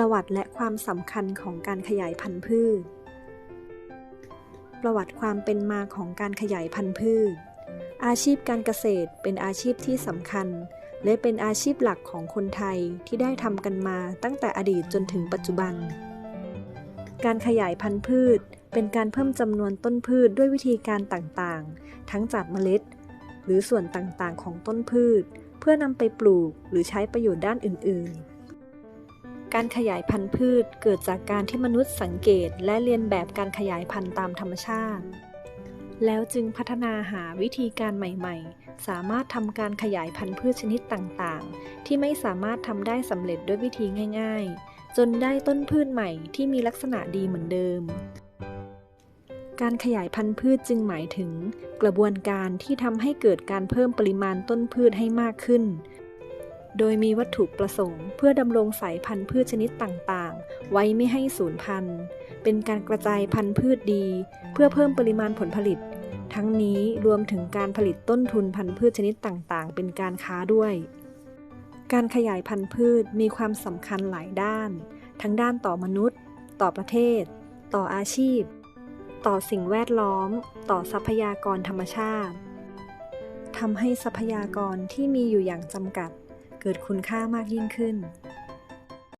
ประวัติและความสำคัญของการขยายพันธุ์พืช ประวัติความเป็นมาของการขยายพันธุ์พืช อาชีพการเกษตรเป็นอาชีพที่สำคัญ และเป็นอาชีพหลักของคนไทยที่ได้ทำกันมาตั้งแต่อดีตจนถึงปัจจุบัน การขยายพันธุ์พืช เป็นการเพิ่มจำนวนต้นพืชด้วยวิธีการต่างๆ ทั้งจากเมล็ด หรือส่วนต่างๆ ของต้นพืช เพื่อนำไปปลูกหรือใช้ประโยชน์ด้านอื่น ๆ การขยายพันธุ์พืชเกิดจากการที่มนุษย์สังเกตและเรียนแบบการขยายพันธุ์ตามธรรมชาติ แล้วจึงพัฒนาหาวิธีการใหม่ ๆ สามารถทำการขยายพันธุ์พืชชนิดต่างๆ ที่ไม่สามารถทำได้สำเร็จด้วยวิธีง่าย ๆ จนได้ต้นพืชใหม่ที่มีลักษณะดีเหมือนเดิมการขยายพันธุ์พืชจึงหมายถึง กระบวนการที่ทำให้เกิดการเพิ่มปริมาณต้นพืชให้มากขึ้น โดยมีวัตถุประสงค์ เพื่อดำรงสายพันธุ์พืชชนิดต่างๆ ไว้ไม่ให้สูญพันธุ์ เป็นการกระจายพันธุ์พืชดี เพื่อเพิ่มปริมาณผลผลิต ทั้งนี้รวมถึงการผลิตต้นทุนพันธุ์พืชชนิดต่างๆ เป็นการค้าด้วย การขยายพันธุ์พืชมีความสำคัญหลายด้าน ทั้งด้านต่อมนุษย์ ต่อประเทศ ต่ออาชีพ ต่อสิ่งแวดล้อม ต่อทรัพยากรธรรมชาติทำให้ทรัพยากรที่มีอยู่อย่างจำกัด เกิดคุณค่ามากยิ่งขึ้น